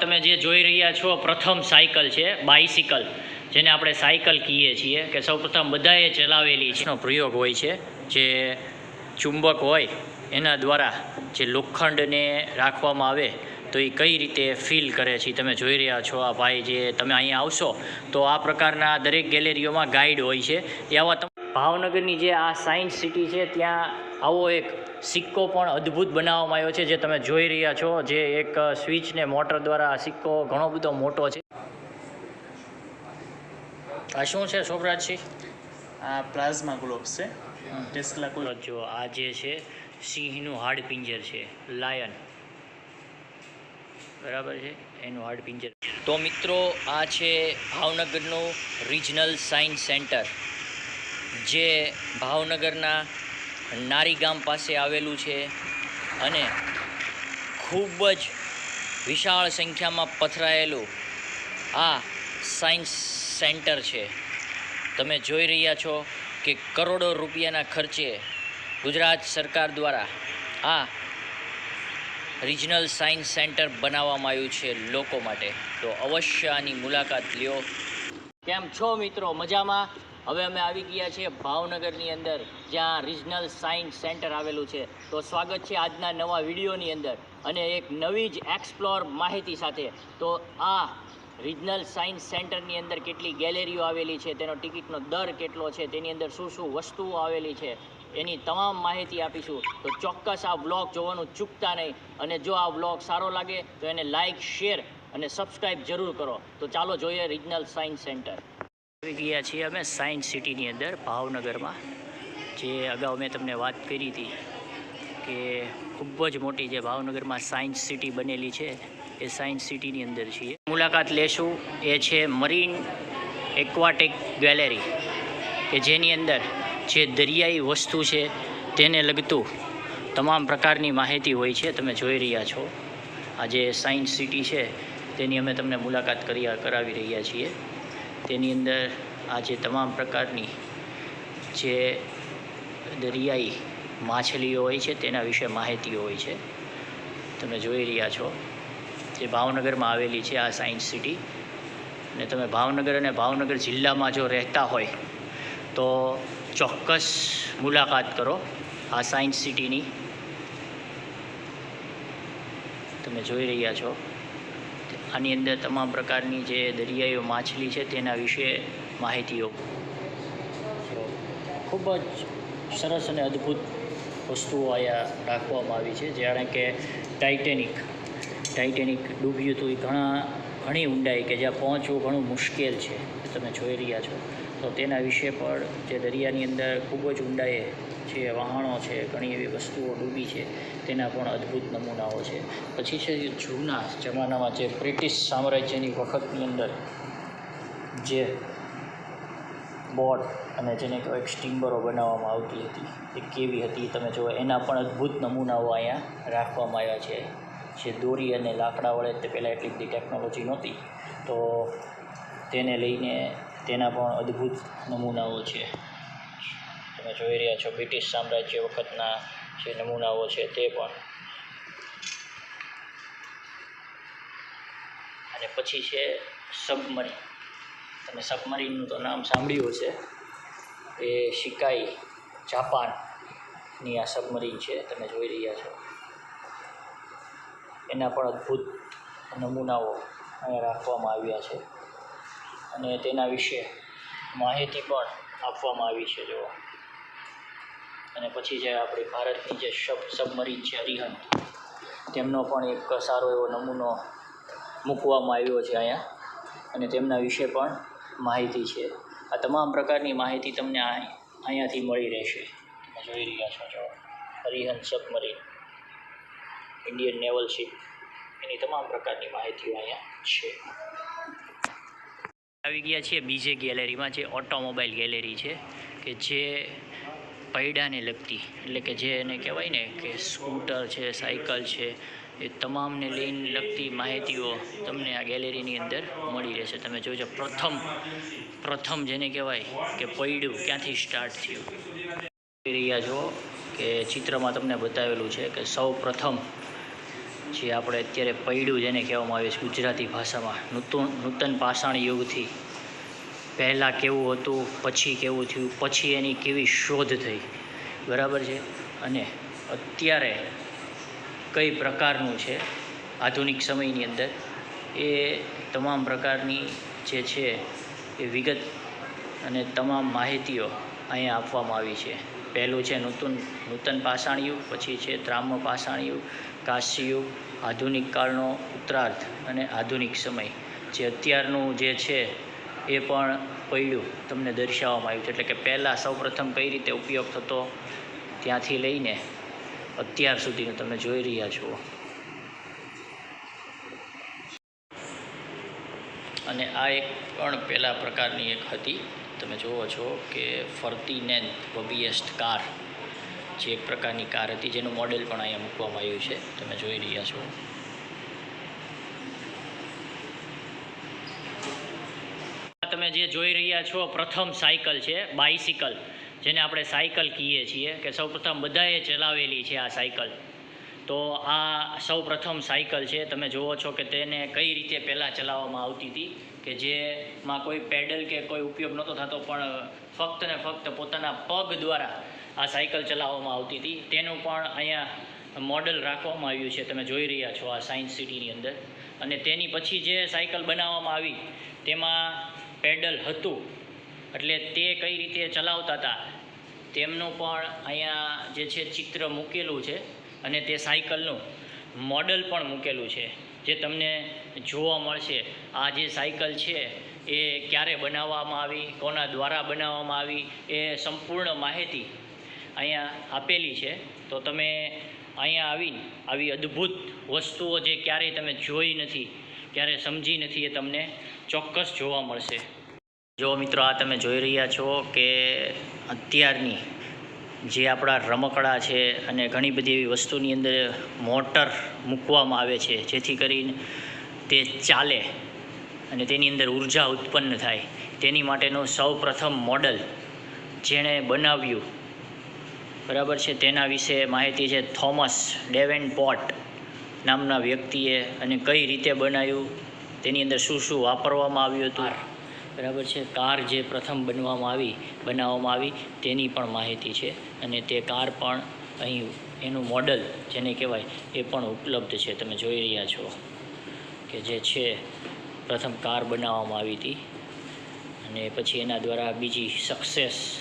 તમે જે જોઈ રહ્યા છો, પ્રથમ સાયકલ છે બાઇસિકલ જેને આપણે સાયકલ કહીએ છીએ, કે સૌપ્રથમ બધાએ ચલાવેલી છે. પ્રયોગ હોય છે, જે ચુંબક હોય, એના દ્વારા જે લોખંડને રાખવામાં આવે, તો એ કઈ રીતે ફીલ કરે છે તમે જોઈ રહ્યા છો. આ ભાઈ જે તમે અહીંયા આવશો, તો આ પ્રકારના દરેક ગેલેરીઓમાં ગાઈડ હોય છે. એ આવા ભાવનગરની જે આ સાયન્સ સિટી છે ત્યાં આવો એક સિક્કો પણ અદ્ભુત બનાવવામાં આવ્યો છે જે તમે જોઈ રહ્યા છો જે એક સ્વિચ ને મોટર દ્વારા આ સિક્કો ઘણો બધો મોટો છે. આ શું છે શોભરાજસિંહ આ પ્લાઝમા ગ્લોબ્સ છે. ટેસ્લા કોઈ જો આ જે છે સિંહનું હાડપિંજર છે લાયન. બરાબર છે? એનું હાડપિંજર તો મિત્રો આ છે ભાવનગરનું રિજનલ સાયન્સ સેન્ટર જે ભાવનગરના નારીગામ પાસે આવેલું છે અને ખૂબ જ વિશાળ સંખ્યામાં પથરાયેલું આ સાયન્સ સેન્ટર છે. તમે જોઈ રહ્યા છો કે કરોડો રૂપિયાના ખર્ચે ગુજરાત સરકાર દ્વારા આ રિજનલ સાયન્સ સેન્ટર બનાવવામાં આવ્યું છે લોકો માટે. તો અવશ્ય આની મુલાકાત લ્યો. કેમ છો મિત્રો? મજામાં? હવે અમે આવી ગયા છીએ ભાવનગરની અંદર, જ્યાં રિજનલ સાયન્સ સેન્ટર આવેલું છે. તો સ્વાગત છે આજના નવા વિડીયોની અંદર અને એક નવી જ એક્સપ્લોર માહિતી સાથે. તો આ રિજનલ સાયન્સ સેન્ટરની અંદર કેટલી ગેલેરીઓ આવેલી છે, તેનો ટિકિટનો દર કેટલો છે, તેની અંદર શું શું વસ્તુઓ આવેલી છે, એની તમામ માહિતી આપીશું. તો ચોક્કસ આ વ્લોગ જોવાનું ચૂકતા નહીં અને જો આ વ્લોગ સારો લાગે તો એને લાઇક શેર અને સબસ્ક્રાઈબ જરૂર કરો. તો ચાલો જોઈએ રિજનલ સાયન્સ સેન્ટર આવી ગયા છીએ અમે સાયન્સ સિટીની અંદર, ભાવનગરમાં. જે અગાઉ મેં તમને વાત કરી હતી કે ખૂબ જ મોટી જે ભાવનગરમાં સાયન્સ સિટી બનેલી છે, એ સાયન્સ સિટીની અંદર છીએ. મુલાકાત લેશું એ છે મરીન એક્વાટિક ગેલેરી, કે જેની અંદર જે દરિયાઈ વસ્તુ છે તેને લગતું તમામ પ્રકારની માહિતી હોય છે, તમે જોઈ રહ્યા છો. આ જે સાયન્સ સિટી છે, તેની અમે તમને મુલાકાત કરી કરાવી રહ્યા છીએ. તેની અંદર આ જે તમામ પ્રકારની જે દરિયાઈ માછલીઓ હોય છે, તેના વિશે માહિતીઓ હોય છે. તમે જોઈ રહ્યા છો. જે ભાવનગરમાં આવેલી છે આ સાયન્સ સિટી. અને તમે ભાવનગર અને ભાવનગર જિલ્લામાં જો રહેતા હોય, તો ચોક્કસ મુલાકાત કરો આ સાયન્સ સિટીની. તમે જોઈ રહ્યા છો. આની અંદર તમામ પ્રકારની જે દરિયાઈ માછલી છે તેના વિશે માહિતીઓ. ખૂબ જ સરસ અને અદ્ભુત વસ્તુઓ અહીંયા રાખવામાં આવી છે. જાણે કે ટાઇટેનિક ટાઇટેનિક ડૂબ્યું હતું. એ ઘણા, ઘણી ઊંડાઈ કે જ્યાં પહોંચવું ઘણું મુશ્કેલ છે, તમે જોઈ રહ્યા છો. તો તેના વિશે પણ જે દરિયાની અંદર ખૂબ જ ઊંડાઈએ જે વહાણો છે, ઘણી એવી વસ્તુઓ ડૂબી છે, તેના પણ અદ્ભુત નમૂનાઓ છે. પછી છે જૂના જમાનામાં જે બ્રિટિશ સામ્રાજ્યની વખતની અંદર જે બોટ અને જેને કહેવાય સ્ટીમ્બરો બનાવવામાં આવતી હતી, એ કેવી હતી તમે જુઓ એના પણ અદ્ભુત નમૂનાઓ અહીંયા રાખવામાં આવ્યા છે. જે દોરી અને લાકડા વડે તે પહેલાં એટલી બધી ટેકનોલોજી નહોતી, તો તેને લઈને તેના પણ અદ્ભુત નમૂનાઓ છે. તમે જોઈ રહ્યા છો, બ્રિટિશ સામ્રાજ્ય વખતના જે નમૂનાઓ છે તે પણ. અને પછી છે સબમરીન. તમે સબમરીનનું તો નામ સાંભળ્યું હશે. એ શિકાઈ, જાપાનની આ સબમરીન છે, તમે જોઈ રહ્યા છો. એના પણ અદ્ભુત નમૂનાઓ અહીંયા રાખવામાં આવ્યા છે. અને તેના વિશે માહિતી પણ આપવામાં આવી છે જો અને પછી જે આપણી ભારતની જે સબ, સબમરીન છે અરિહંત તેમનો પણ એક સારો એવો નમૂનો મૂકવામાં આવ્યો છે અહીંયા. અને તેમના વિશે પણ માહિતી છે. આ તમામ પ્રકારની માહિતી તમને અહીંયાથી મળી રહેશે. તમે જોઈ રહ્યા છો જો Arihant submarine, Indian naval ship, એની તમામ પ્રકારની માહિતીઓ અહીંયા છે. આવી ગયા છીએ બીજે ગેલેરીમાં, જે ઓટોમોબાઈલ ગેલેરી છે, કે જે પૈડાને લગતી. એટલે કે જે એને કહેવાય ને કે સ્કૂટર છે, સાયકલ છે, એ તમામને લઈને લગતી માહિતીઓ તમને આ ગેલેરીની અંદર મળી રહેશે. તમે જોજો, પ્રથમ પ્રથમ જેને કહેવાય કે પૈડું ક્યાંથી સ્ટાર્ટ થયું? રહ્યા છો કે ચિત્રમાં તમને બતાવેલું છે કે સૌ પ્રથમ જે આપણે અત્યારે પૈડું જેને કહેવામાં આવે છે ગુજરાતી ભાષામાં, નૂતન નૂતન પાષાણ યુગથી પહેલાં કેવું હતું, પછી કેવું થયું, પછી એની કેવી શોધ થઈ. બરાબર છે? અને અત્યારે કઈ પ્રકારનું છે આધુનિક સમયની અંદર? એ તમામ પ્રકારની જે છે એ વિગત અને તમામ માહિતીઓ અહીંયા આપવામાં આવી છે. પહેલું છે નૂતન નૂતન પાષાણ યુગ પછી છે ત્રામ્ય પાષાણ યુગ કાશી આધુનિક કાળનો ઉત્તરાર્ધ અને આધુનિક સમય. જે અત્યારનું જે છે એ પણ પડ્યું, તમને દર્શાવવામાં આવ્યું છે. એટલે કે પહેલાં સૌપ્રથમ કઈ રીતે ઉપયોગ થતો, ત્યાંથી લઈને અત્યાર સુધીનું તમે જોઈ રહ્યા છો. અને આ એક પણ પહેલા પ્રકારની એક હતી. તમે જુઓ છો કે ફરતી નેન બબીએસ્ટ કાર જે એક પ્રકારની કાર હતી, જેનું મોડેલ પણ અહીંયા મૂકવામાં આવ્યું છે. તમે જોઈ રહ્યા છો. તમે જે જોઈ રહ્યા છો, પ્રથમ સાયકલ છે બાઇસિકલ જેને આપણે સાયકલ કહીએ છીએ, કે સૌપ્રથમ બધાએ ચલાવેલી છે આ સાયકલ. તો આ સૌપ્રથમ સાયકલ છે, તમે જુઓ છો કે તેને કઈ રીતે પહેલાં ચલાવવામાં આવતી હતી, કે જેમાં કોઈ પેડલ કે કોઈ ઉપયોગ નહોતો થતો, પણ ફક્ત ને ફક્ત પોતાના પગ દ્વારા આ સાયકલ ચલાવવામાં આવતી હતી. તેનું પણ અહીંયા મોડલ રાખવામાં આવ્યું છે, તમે જોઈ રહ્યા છો આ સાયન્સ સિટીની અંદર. અને તેની પછી જે સાયકલ બનાવવામાં આવી, તેમાં પેડલ હતું. એટલે તે કઈ રીતે ચલાવતા હતા, તેમનું પણ અહીંયા જે છે ચિત્ર મૂકેલું છે અને તે સાયકલનું મોડલ પણ મૂકેલું છે, જે તમને જોવા મળશે. આ જે સાયકલ છે એ ક્યારે બનાવવામાં આવી, કોના દ્વારા બનાવવામાં આવી, એ સંપૂર્ણ માહિતી અહીંયા આપેલી છે. તો તમે અહીંયા આવીને આવી અદ્ભુત વસ્તુઓ જે ક્યારેય તમે જોઈ નથી, ક્યારે સમજી નથી એ તમને ચોક્કસ જોવા મળશે. જો મિત્રો, આ તમે જોઈ રહ્યા છો કે અત્યારની જે આપણા રમકડા છે અને ઘણી બધી એવી વસ્તુની અંદર મોટર મૂકવામાં આવે છે, જેથી કરીને તે ચાલે અને તેની અંદર ઊર્જા ઉત્પન્ન થાય. તેની માટેનું સૌ પ્રથમ મોડલ જેણે બનાવ્યું, બરાબર છે? તેના વિશે માહિતી છે. થોમસ ડેવેન પોટ નામના વ્યક્તિએ અને કઈ રીતે બનાવ્યું? તેની અંદર શું શું વાપરવામાં આવ્યું હતું? બરાબર છે. કાર જે પ્રથમ બનવામાં આવી, બનાવવામાં આવી, તેની પણ માહિતી છે. અને તે કાર પણ અહીં એનું મોડલ, જેને કહેવાય, એ પણ ઉપલબ્ધ છે. તમે જોઈ રહ્યા છો કે જે છે, પ્રથમ કાર બનાવવામાં આવી હતી. અને પછી એના દ્વારા બીજી સક્સેસ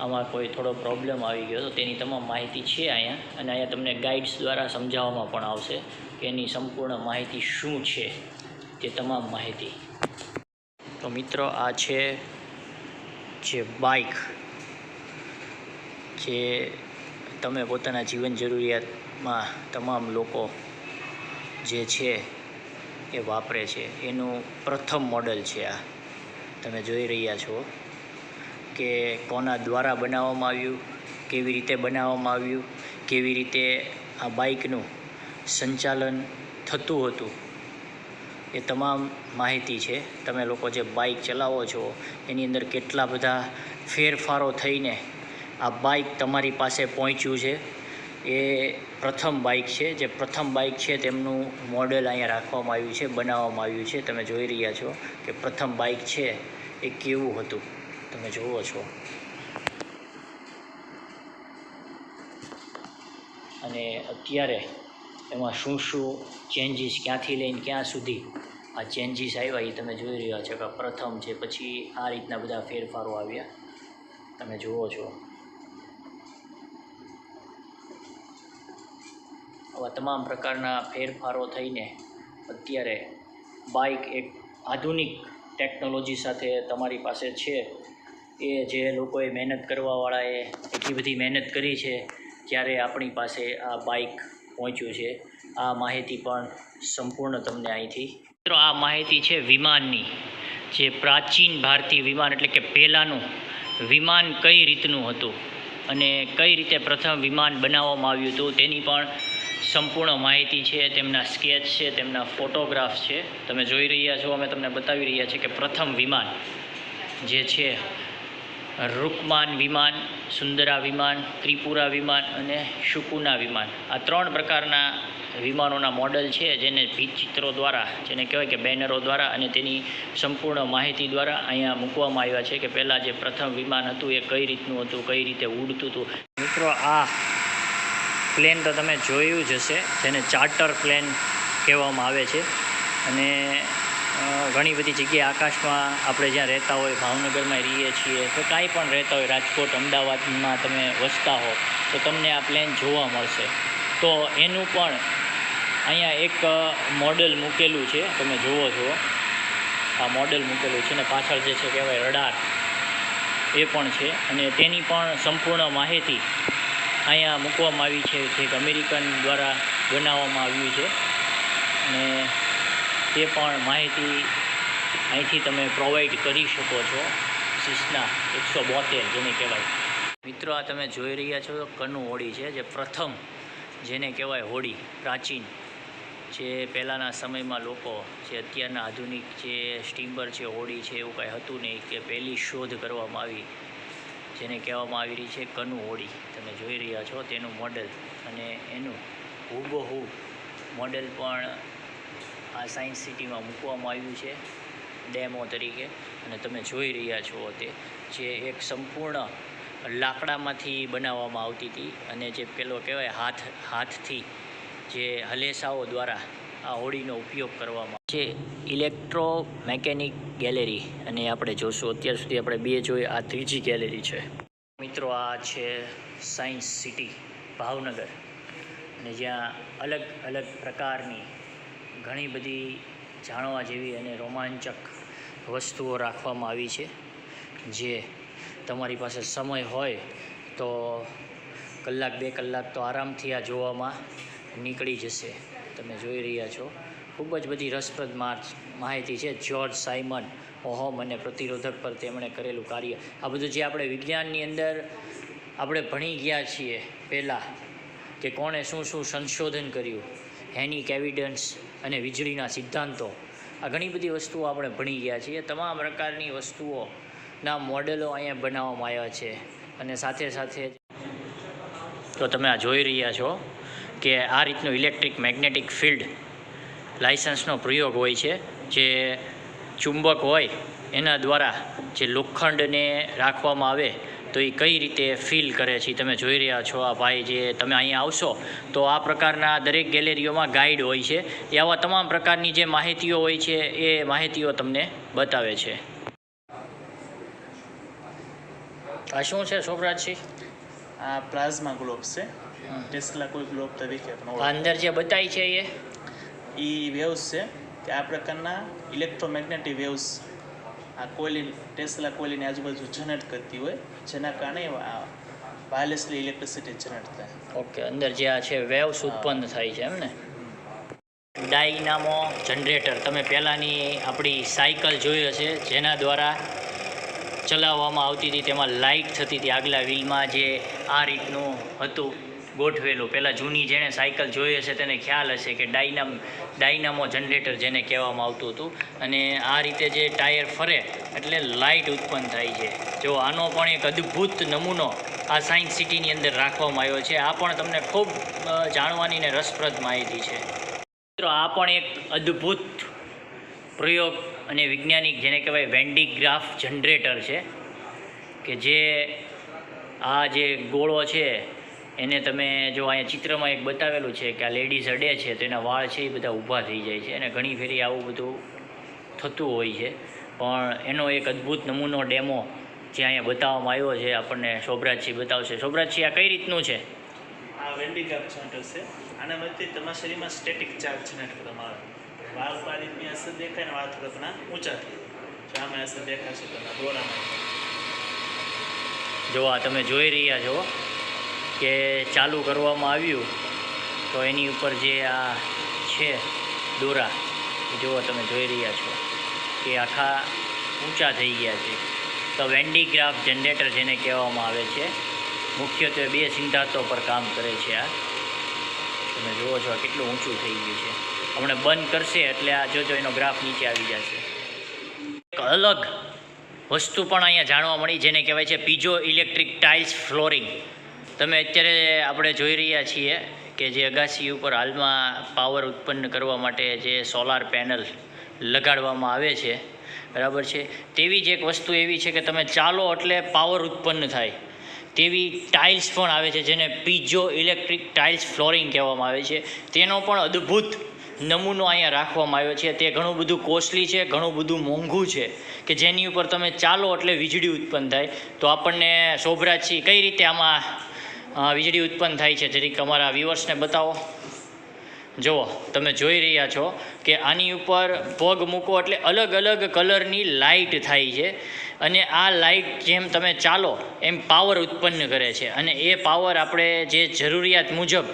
આમાં કોઈ થોડો પ્રોબ્લેમ આવી ગયો તો તેની તમામ માહિતી છે અહીંયા. અને અહીંયા તમને ગાઈડ્સ દ્વારા સમજાવવામાં પણ આવશે કે એની સંપૂર્ણ માહિતી શું છે. તે તમામ માહિતી. તો મિત્રો આ છે જે બાઇક જે તમે પોતાના જીવન જરૂરિયાતમાં તમામ લોકો જે છે એ વાપરે છે. એનું પ્રથમ મોડલ છે આ. તમે જોઈ રહ્યા છો કે કોના દ્વારા બનાવવામાં આવ્યું, કેવી રીતે બનાવવામાં આવ્યું, કેવી રીતે આ બાઇકનું સંચાલન થતું હતું. એ તમામ માહિતી છે. તમે લોકો જે બાઇક ચલાવો છો, એની અંદર કેટલા બધા ફેરફારો થઈને આ બાઇક તમારી પાસે પહોંચ્યું છે. એ પ્રથમ બાઇક છે. જે પ્રથમ બાઇક છે તેમનું મોડેલ અહીંયા રાખવામાં આવ્યું છે, બનાવવામાં આવ્યું છે. તમે જોઈ રહ્યા છો કે પ્રથમ બાઇક છે એ કેવું હતું. તમે જુઓ છો. અને અત્યારે એમાં શું શું ચેન્જીસ ક્યાંથી લઈને ક્યાં સુધી? આ ચેન્જીસ આવ્યા એ તમે જોઈ રહ્યા છો કે પ્રથમ છે, પછી આ રીતના બધા ફેરફારો આવ્યા. તમે જુઓ છો. આવા તમામ પ્રકારના ફેરફારો થઈને અત્યારે બાઇક એક આધુનિક ટેકનોલોજી સાથે તમારી પાસે છે. એ જે લોકોએ મહેનત કરવાવાળાએ એટલી બધી મહેનત કરી છે ત્યારે આપણી પાસે આ બાઇક પહોંચ્યું છે. આ માહિતી પણ સંપૂર્ણ તમને અહીંથી મિત્રો, આ માહિતી છે વિમાનની. જે પ્રાચીન ભારતીય વિમાન એટલે કે પહેલાંનું વિમાન કઈ રીતનું હતું અને કઈ રીતે પ્રથમ વિમાન બનાવવામાં આવ્યું હતું તેની પણ સંપૂર્ણ માહિતી છે. તેમના સ્કેચ છે, તેમના ફોટોગ્રાફ્સ છે. તમે જોઈ રહ્યા છો, અમે તમને બતાવી રહ્યા છીએ કે પ્રથમ વિમાન જે છે રૂકમાન વિમાન, સુંદરા વિમાન, ત્રિપુરા વિમાન અને શુકુના વિમાન. આ ત્રણ પ્રકારના વિમાનોના મોડલ છે જેને ચિત્રો દ્વારા, જેને કહેવાય કે બેનરો દ્વારા અને તેની સંપૂર્ણ માહિતી દ્વારા અહીંયા મૂકવામાં આવ્યા છે કે પહેલાં જે પ્રથમ વિમાન હતું એ કઈ રીતનું હતું, કઈ રીતે ઉડતું હતું. મિત્રો, આ પ્લેન તો તમે જોયું જ હશે, જેને ચાર્ટર પ્લેન કહેવામાં આવે છે. અને ઘણી બધી જગ્યાએ આકાશમાં આપણે જ્યાં રહેતા હોય, ભાવનગરમાં રહીએ છીએ, તો કાંઈ પણ રહેતા હોય, રાજકોટ, અમદાવાદમાં તમે વસતા હો, તો તમને આ પ્લેન જોવા મળશે. તો એનું પણ અહીંયા એક મોડલ મૂકેલું છે, તમે જુઓ છો આ મોડલ મૂકેલું છે ને પાછળ જે છે કહેવાય રડાર, એ પણ છે. અને તેની પણ સંપૂર્ણ માહિતી અહીંયા મૂકવામાં આવી છે, જે અમેરિકન દ્વારા બનાવવામાં આવ્યું છે. અને તે પણ માહિતી અહીંથી તમે પ્રોવાઈડ કરી શકો છો. સિસ્ના એકસો બોતેર જેને કહેવાય. મિત્રો, આ તમે જોઈ રહ્યા છો કનુ હોડી છે, જે પ્રથમ જેને કહેવાય હોડી પ્રાચીન જે પહેલાંના સમયમાં લોકો જે અત્યારના આધુનિક જે સ્ટીમર છે હોડી છે, એવું કાંઈ હતું નહીં કે પહેલી શોધ કરવામાં આવી જેને કહેવામાં આવી રહી છે કનુ હોડી તમે જોઈ રહ્યા છો તેનું મોડેલ અને એનું હુબહુ મોડેલ પણ આ સાયન્સ સિટીમાં મૂકવામાં આવ્યું છે, ડેમો તરીકે. અને તમે જોઈ રહ્યા છો તે જે એક સંપૂર્ણ લાકડામાંથી બનાવવામાં આવતી હતી અને જે પેલો કહેવાય હાથ, હાથથી જે હલેસાઓ દ્વારા આ હોડીનો ઉપયોગ કરવામાં છે. ઇલેક્ટ્રો મેકેનિક ગેલેરી અને આપણે જોશું, અત્યાર સુધી આપણે બે જોઈ, આ ત્રીજી ગેલેરી છે. મિત્રો, આ છે સાયન્સ સિટી, ભાવનગર. અને જ્યાં અલગ અલગ પ્રકારની ઘણી બધી જાણવા જેવી અને રોમાંચક વસ્તુઓ રાખવામાં આવી છે. જે તમારી પાસે સમય હોય તો કલાક બે કલાક તો આરામથી આ જોવામાં નીકળી જશે. તમે જોઈ રહ્યા છો. ખૂબ જ બધી રસપ્રદ માર્ચ માહિતી છે. જ્યોર્જ સાયમન ઓહોમ અને પ્રતિરોધક પર તેમણે કરેલું કાર્ય. આ બધું જે આપણે વિજ્ઞાનની અંદર આપણે ભણી ગયા છીએ પહેલાં કે કોણે શું શું સંશોધન કર્યું હેનિક એવિડન્સ અને વીજળીના સિદ્ધાંતો. આ ઘણી બધી વસ્તુઓ આપણે ભણી ગયા છીએ. તમામ પ્રકારની વસ્તુઓના મોડેલો અહીંયા બનાવવામાં આવ્યા છે. અને સાથે સાથે તો તમે આ જોઈ રહ્યા છો કે આ રીતનું ઇલેક્ટ્રિક મેગ્નેટિક ફિલ્ડ લાઇસન્સનો પ્રયોગ હોય છે. જે ચુંબક હોય એના દ્વારા જે લોખંડને રાખવામાં આવે તો એ કઈ રીતે ફીલ કરે છે તમે જોઈ રહ્યા છો આ ભાઈ જે તમે અહીંયા આવશો તો આ પ્રકારના દરેક ગેલેરીઓમાં ગાઈડ હોય છે. એ આવા તમામ પ્રકારની જે માહિતીઓ હોય છે એ માહિતીઓ તમને બતાવે છે. આ શું છે શોભરાજસિંહ આ પ્લાઝમા ગ્લોબ છે. ટેસ્લા કોઈ ગ્લોબ તરીકે પણ અંદર જે બતાવી છે એ? એ વેવ્સ છે કે આ પ્રકારના ઇલેક્ટ્રોમેગ્નેટિક વેવ્સ આ કોયલી ટેસ્લા કોયલીની આજુબાજુ જનરેટ કરતી હોય, જેના કારણે વાયરલેસલી ઇલેક્ટ્રિસિટી જનરેટ થાય. ઓકે, અંદર જે આ છે વેવ્સ ઉત્પન્ન થાય છે, એમ ને? ડાયનામો જનરેટર, તમે પહેલાંની આપણી સાયકલ જોઈ હશે, જેના દ્વારા ચલાવવામાં આવતી હતી, તેમાં લાઇટ થતી હતી આગલા વ્હીલમાં જે આ રીતનું હતું. ગોઠવેલું. પહેલાં જૂની જેણે સાયકલ જોઈ હશે તેને ખ્યાલ હશે કે ડાયનામ ડાયનામો જનરેટર જેને કહેવામાં આવતું હતું. અને આ રીતે જે ટાયર ફરે, એટલે લાઇટ ઉત્પન્ન થાય છે. જો આનો પણ એક અદ્ભુત નમૂનો આ સાયન્સ સિટીની અંદર રાખવામાં આવ્યો છે, આ પણ તમને ખૂબ જાણવાની ને રસપ્રદ માહિતી છે. મિત્રો, આ પણ એક અદ્ભુત પ્રયોગ અને વૈજ્ઞાનિક જેને કહેવાય વેન્ડીગ્રાફ જનરેટર છે, કે જે આ જે ગોળો છે એને તમે જો અહીંયા ચિત્રમાં એક બતાવેલું છે કે આ લેડીઝ અડે છે તો એના વાળ છે એ બધા ઊભા થઈ જાય છે. અને ઘણી ફેરી આવું બધું થતું હોય છે. પણ એનો એક અદ્ભુત નમૂનો ડેમો જે અહીંયા બતાવવામાં આવ્યો છે આપણને શોભરાજસિંહ બતાવશે. શોભરાજસિંહ આ કઈ રીતનું છે? આ વેન્ડિકાપ જનરેટર છે. આના વચ્ચે તમારા શરીરમાં સ્ટેટિક ચાર્જ જનરેટ કરવામાં આવે વાળ ઉપર આ રીતની અસર દેખાય ને વાળ થોડા ઘણા ઊંચા થાય. આમાં અસર દેખાશે તમને દોરામાં. જો આ તમે જોઈ રહ્યા છો કે ચાલુ કરવામાં આવ્યું, તો એની ઉપર જે આ છે દોરા જુઓ તમે જોઈ રહ્યા છો કે આખા ઊંચા થઈ ગયા છે. તો વેન્ડીગ્રાફ જનરેટર જેને કહેવામાં આવે છે, મુખ્યત્વે બે સિદ્ધાંતો પર કામ કરે છે આ. તમે જુઓ છો કેટલું ઊંચું થઈ ગયું છે. હમણાં બંધ કરશે એટલે આ જોજો એનો ગ્રાફ નીચે આવી જશે. એક અલગ વસ્તુ પણ અહીંયા જાણવા મળી, જેને કહેવાય છે પીજો ઇલેક્ટ્રિક ટાઇલ્સ ફ્લોરિંગ. તમે અત્યારે આપણે જોઈ રહ્યા છીએ કે જે અગાસી ઉપર હાલમાં પાવર ઉત્પન્ન કરવા માટે જે સોલાર પેનલ લગાડવામાં આવે છે, બરાબર છે? તેવી જ એક વસ્તુ એવી છે કે તમે ચાલો એટલે પાવર ઉત્પન્ન થાય. તેવી ટાઇલ્સ પણ આવે છે જેને પીજો ઇલેક્ટ્રિક ટાઇલ્સ ફ્લોરિંગ કહેવામાં આવે છે. તેનો પણ અદ્ભુત નમૂનો અહીંયા રાખવામાં આવ્યો છે. તે ઘણું બધું કોસ્ટલી છે, ઘણું બધું મોંઘું છે કે જેની ઉપર તમે ચાલો એટલે વીજળી ઉત્પન્ન થાય. તો આપણને શોભરાજસિંહ કઈ રીતે આમાં વીજળી ઉત્પન્ન થાય છે. જરીક તમારા વ્યુઅર્સને બતાવો. જુઓ, તમે જોઈ રહ્યા છો કે આની ઉપર પગ મૂકો એટલે અલગ અલગ કલરની લાઇટ થાય છે. અને આ લાઇટ જેમ તમે ચાલો, એમ પાવર ઉત્પન્ન કરે છે. અને એ પાવર આપણે જે જરૂરિયાત મુજબ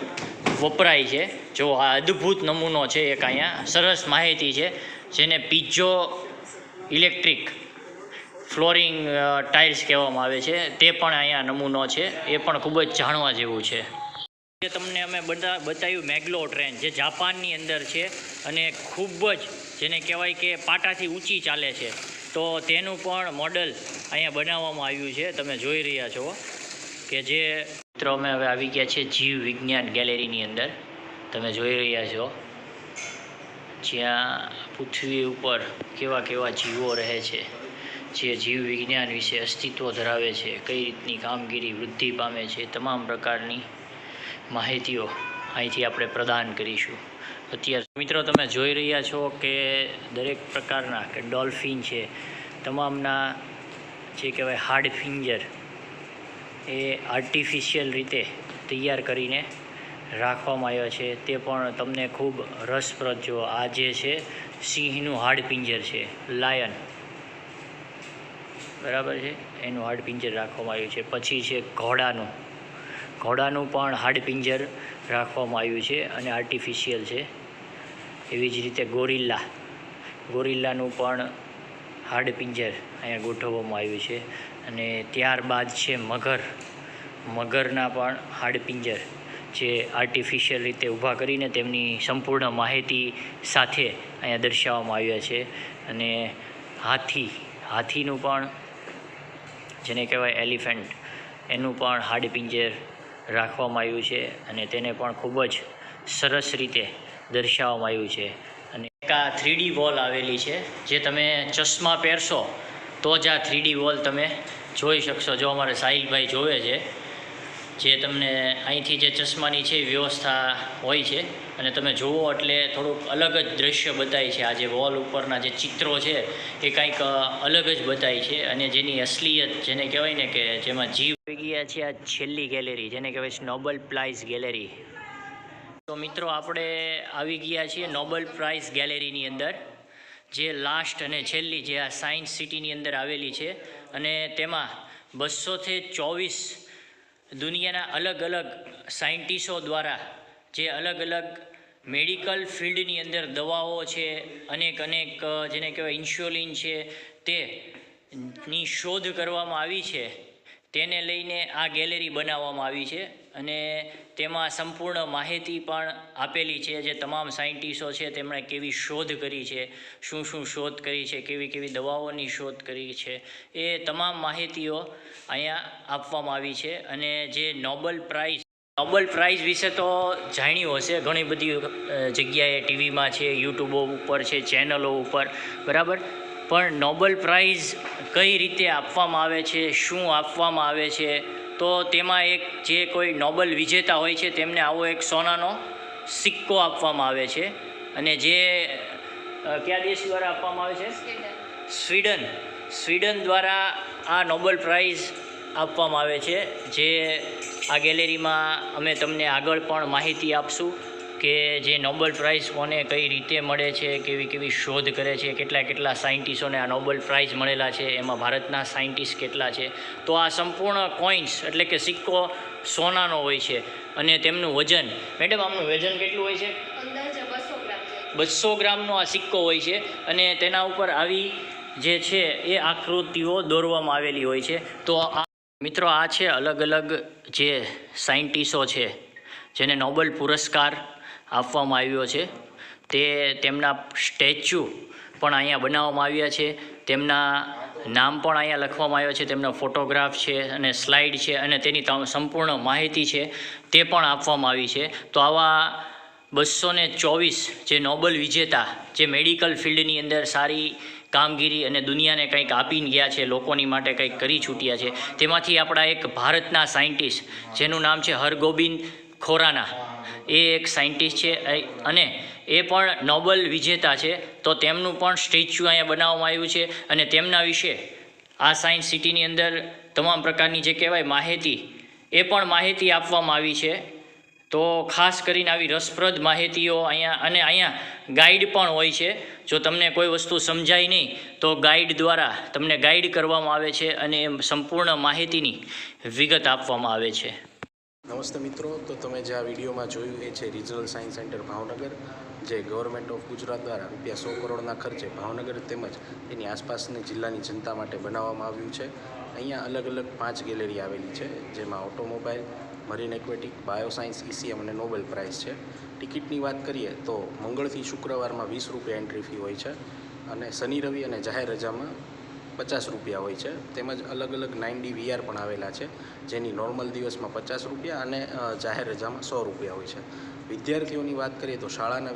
વપરાય છે. જો આ અદ્ભુત નમૂનો છે એક અહીંયા. સરસ માહિતી છે. જેને પીજો ઇલેક્ટ્રિક ફ્લોરિંગ ટાઇલ્સ કહેવામાં આવે છે. તે પણ અહીંયા નમૂનો છે. એ પણ ખૂબ જ જાણવા જેવું છે. જે તમને અમે બધા બતાવ્યું મેગ્લો ટ્રેન, જે જાપાનની અંદર છે અને ખૂબ જ જેને કહેવાય કે પાટાથી ઊંચી ચાલે છે. તો તેનું પણ મોડલ અહીંયા બનાવવામાં આવ્યું છે. તમે જોઈ રહ્યા છો કે જે મિત્રો અમે હવે આવી ગયા છે જીવ વિજ્ઞાન ગેલેરીની અંદર. તમે જોઈ રહ્યા છો જ્યાં પૃથ્વી ઉપર કેવા કેવા જીવો રહે છે. જે જીવ વિજ્ઞાન વિશે અસ્તિત્વ ધરાવે છે, કઈ રીતની કામગીરી વૃદ્ધિ પામે છે તમામ પ્રકારની માહિતીઓ અહીંથી આપણે પ્રદાન કરીશું. અત્યારે મિત્રો તમે જોઈ રહ્યા છો કે દરેક પ્રકારના કે ડોલ્ફિન છે, તમામના જે કહેવાય હાર્ડ ફિંજર એ આર્ટિફિશિયલ રીતે તૈયાર કરીને રાખવામાં આવ્યા છે. તે પણ તમને ખૂબ રસપ્રદ જો આ જે છે, સિંહનું હાડપિંજર છે, લાયન. બરાબર છે? એનું હાડપિંજર રાખવામાં આવ્યું છે. પછી છે ઘોડાનું. ઘોડાનું પણ હાડપિંજર રાખવામાં આવ્યું છે અને આર્ટિફિશિયલ છે. એવી જ રીતે ગોરિલ્લા. ગોરિલ્લાનું પણ હાડપિંજર અહીંયા ગોઠવવામાં આવ્યું છે. અને ત્યારબાદ છે મગર. મગરના પણ હાડપિંજર જે આર્ટિફિશિયલ રીતે ઊભા કરીને તેમની સંપૂર્ણ માહિતી સાથે અહીંયા દર્શાવવામાં આવ્યા છે. અને હાથી. હાથીનું પણ જેને કહેવાય એલિફન્ટ, એનું પણ હાડપિંજર રાખવામાં આવ્યું છે અને તેને પણ ખૂબ જ સરસ રીતે દર્શાવવામાં આવ્યું છે. અને એક આ થ્રીડી વોલ આવેલી છે, જે તમે ચશ્મા પહેરશો, તો જ આ થ્રીડી વોલ તમે જોઈ શકશો. જો અમારે સાહિલભાઈ જોવે છે, જે તમને અહીંથી જે ચશ્માની છે વ્યવસ્થા હોય છે અને તમે જુઓ એટલે થોડુંક અલગ જ દ્રશ્ય બતાય છે. આ જે વોલ ઉપરના જે ચિત્રો છે, એ કંઈક અલગ જ બતાય છે. અને જેની અસલિયત જેને કહેવાય ને કે જેમાં જીવ ગયા છે આ છેલ્લી ગેલેરી, જેને કહેવાય છે નોબલ પ્રાઇઝ ગેલેરી. તો મિત્રો, આપણે આવી ગયા છીએ નોબલ પ્રાઇઝ ગેલેરીની અંદર, જે લાસ્ટ અને છેલ્લી જે આ સાયન્સ સિટીની અંદર આવેલી છે. અને તેમાં બસોથી ચોવીસ દુનિયાના અલગ અલગ સાયન્ટિસ્ટો દ્વારા જે અલગ અલગ મેડિકલ ફિલ્ડની અંદર દવાઓ છે, અનેક અનેક જેને કહેવાય ઇન્સ્યોલિન છે, તે ની શોધ કરવામાં આવી છે. તેને લઈને આ ગેલેરી બનાવવામાં આવી છે અને તેમાં સંપૂર્ણ માહિતી પણ આપેલી છે જે તમામ સાયન્ટિસ્ટો છે તેમણે કેવી શોધ કરી છે, શું શું શોધ કરી છે, કેવી કેવી દવાઓની શોધ કરી છે, એ તમામ માહિતીઓ અહીંયા આપવામાં આવી છે અને જે નોબલ પ્રાઇઝ નોબલ પ્રાઇઝ વિશે તો જાણ્યું હશે. ઘણી બધી જગ્યાએ ટીવીમાં છે, યુટ્યુબો ઉપર છે, ચેનલો ઉપર. બરાબર? પણ નોબલ પ્રાઇઝ કઈ રીતે આપવામાં આવે છે, શું આપવામાં આવે છે? તો તેમાં એક જે કોઈ નોબલ વિજેતા હોય છે, તેમને આવો એક સોનાનો સિક્કો આપવામાં આવે છે. અને જે કયા દેશ દ્વારા આપવામાં આવે છે? સ્વીડન. સ્વીડન દ્વારા આ નોબલ પ્રાઇઝ આપવામાં આવે છે. જે આ ગેલેરીમાં અમે તમને આગળ પણ માહિતી આપશું કે જે નોબલ પ્રાઇઝ કોને કઈ રીતે મળે છે કેવી કેવી શોધ કરે છે કેટલા કેટલા સાયન્ટિસ્ટોને આ નોબલ પ્રાઇઝ મળેલા છે એમાં ભારતના સાયન્ટિસ્ટ કેટલા છે. તો આ સંપૂર્ણ કોઈન્સ એટલે કે સિક્કો સોનાનો હોય છે અને તેમનું વજન મેડમ આમનું વજન કેટલું હોય છે. બસો ગ્રામનો આ સિક્કો હોય છે અને તેના ઉપર આવી જે છે એ આકૃતિઓ દોરવામાં આવેલી હોય છે. તો આ મિત્રો, આ છે અલગ અલગ જે સાયન્ટિસ્ટો છે, જેને નોબલ પુરસ્કાર આપવામાં આવ્યો છે. તે તેમના સ્ટેચ્યુ પણ અહીંયા બનાવવામાં આવ્યા છે. તેમના નામ પણ અહીંયા લખવામાં આવ્યો છે. તેમનો ફોટોગ્રાફ છે અને સ્લાઇડ છે અને તેની સંપૂર્ણ માહિતી છે તે પણ આપવામાં આવી છે. તો આવા બસો ચોવીસ જે નોબલ વિજેતા, જે મેડિકલ ફિલ્ડની અંદર સારી કામગીરી અને દુનિયાને કંઈક આપીને ગયા છે, લોકોની માટે કંઈક કરી છૂટ્યા છે. તેમાંથી આપણા એક ભારતના સાયન્ટિસ્ટ, જેનું નામ છે હરગોબિંદ ખોરાના. એ એક સાયન્ટિસ્ટ છે અને એ પણ નોબલ વિજેતા છે. તો તેમનું પણ સ્ટેચ્યુ અહીંયા બનાવવામાં આવ્યું છે અને તેમના વિશે આ સાયન્સ સિટીની અંદર તમામ પ્રકારની જે કહેવાય માહિતી, એ પણ માહિતી આપવામાં આવી છે. તો ખાસ કરીને આવી રસપ્રદ માહિતીઓ અહીંયા અને અહીંયા ગાઈડ પણ હોય છે. જો તમને કોઈ વસ્તુ સમજાય નહીં, તો ગાઈડ દ્વારા તમને ગાઈડ કરવામાં આવે છે અને સંપૂર્ણ માહિતીની વિગત આપવામાં આવે છે. નમસ્તે મિત્રો, તો તમે જે આ વિડીયોમાં જોયું એ છે રિજનલ સાયન્સ સેન્ટર ભાવનગર, જે ગવર્મેન્ટ ઓફ ગુજરાત દ્વારા રૂપિયા સો કરોડના ખર્ચે ભાવનગર તેમજ એની આસપાસની જિલ્લાની જનતા માટે બનાવવામાં આવ્યું છે. અહીંયા અલગ અલગ પાંચ ગેલેરી આવેલી છે, જેમાં automobile marine aquatic bioscience ECM અને નોબેલ પ્રાઇઝ છે. ટિકિટની વાત કરીએ તો મંગળથી શુક્રવારમાં વીસ રૂપિયા એન્ટ્રી ફી હોય છે અને શનિ, રવિ અને જાહેર રજામાં પચાસ રૂપિયા હોય છે. તેમજ અલગ અલગ નાઇન ડી વીઆર પણ આવેલા છે, જેની નોર્મલ દિવસમાં પચાસ રૂપિયા અને જાહેર રજામાં સો રૂપિયા હોય છે. વિદ્યાર્થીઓની વાત કરીએ તો શાળાના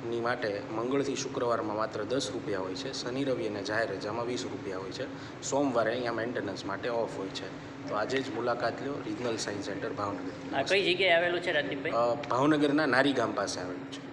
વિદ્યાર્થીઓની માટે મંગળથી શુક્રવારમાં માત્ર દસ રૂપિયા હોય છે. શનિ રવિ અને જાહેર રજામાં વીસ રૂપિયા હોય છે. સોમવારે અહીંયા મેન્ટેનન્સ માટે ઓફ હોય છે. તો આજે જ મુલાકાત લો રિજનલ સાયન્સ સેન્ટર ભાવનગર. કઈ જગ્યાએ આવેલું છે રાજદીપભાઈ? ભાવનગરના નારી ગામ પાસે આવેલું છે.